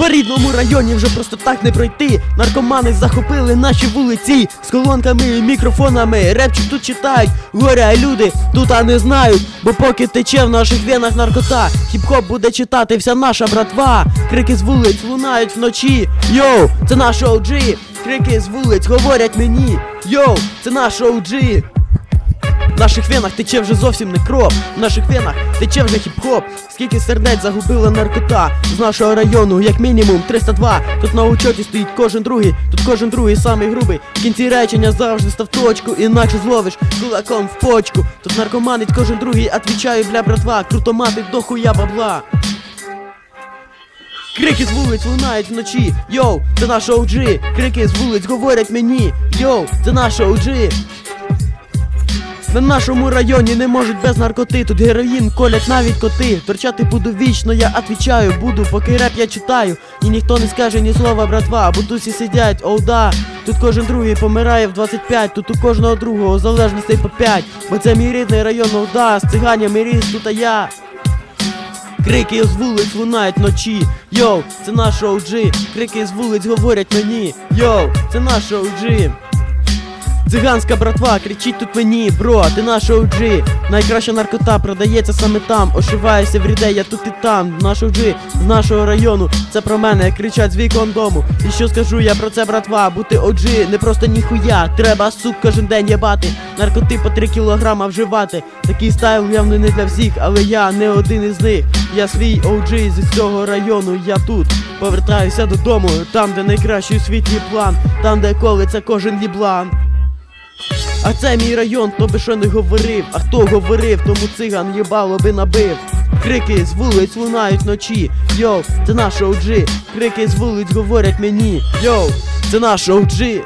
По рідному районі вже просто так не пройти. Наркомани захопили наші вулиці з колонками і мікрофонами. Репчик тут читають, горя люди тут а не знають. Бо поки тече в наших венах наркота, хіп-хоп буде читати вся наша братва. Крики з вулиць лунають вночі. Йоу, це наш OG. Крики з вулиць говорять мені. Йоу, це наш OG. В наших венах тече вже зовсім не кров. В наших венах тече вже хіп-хоп. Скільки сердець загубила наркота з нашого району, як мінімум 302. Тут на учоті стоїть кожен другий, тут кожен другий самий грубий. В кінці речення завжди став точку, іначе зловиш кулаком в почку. Тут наркоманить кожен другий, отвічаю, бля, братва, круто мати до хуя бабла. Крики з вулиць лунають вночі. Йоу, це наш OG. Крики з вулиць говорять мені. Йоу, це наш OG. На нашому районі не можуть без наркоти, тут героїн колять навіть коти. Торчати буду вічно, я отвічаю, буду, поки реп я читаю. І ніхто не скаже ні слова, братва, бо тусі сидять, оу да. Тут кожен другий помирає в 25, тут у кожного другого залежностей по 5. Бо це мій рідний район, оу да, з циганями ріс тут а я. Крики з вулиць лунають вночі. Йоу, це наш OG. Крики з вулиць говорять мені. Йоу, це наш OG. Циганська братва, кричіть тут мені, бро, ти наш OG Найкраща наркота продається саме там. Ошиваюся в рідей, я тут і там. Наш OG з нашого району. Це про мене кричать з вікон дому. І що скажу я про це, братва? Бути OG не просто ніхуя. Треба сук кожен день єбати. Наркоти по 3 кілограма вживати. Такий стайл явно не для всіх, але я не один із них. Я свій OG з цього району, я тут. Повертаюся додому, там, де найкращий у світі план, там, де колиться кожен ліблан. А це мій район, хто би що не говорив, а хто говорив, тому циган їбало би набив. Крики з вулиць лунають вночі. Йоу, це наш OG. Крики з вулиць говорять мені. Йоу, це наш OG.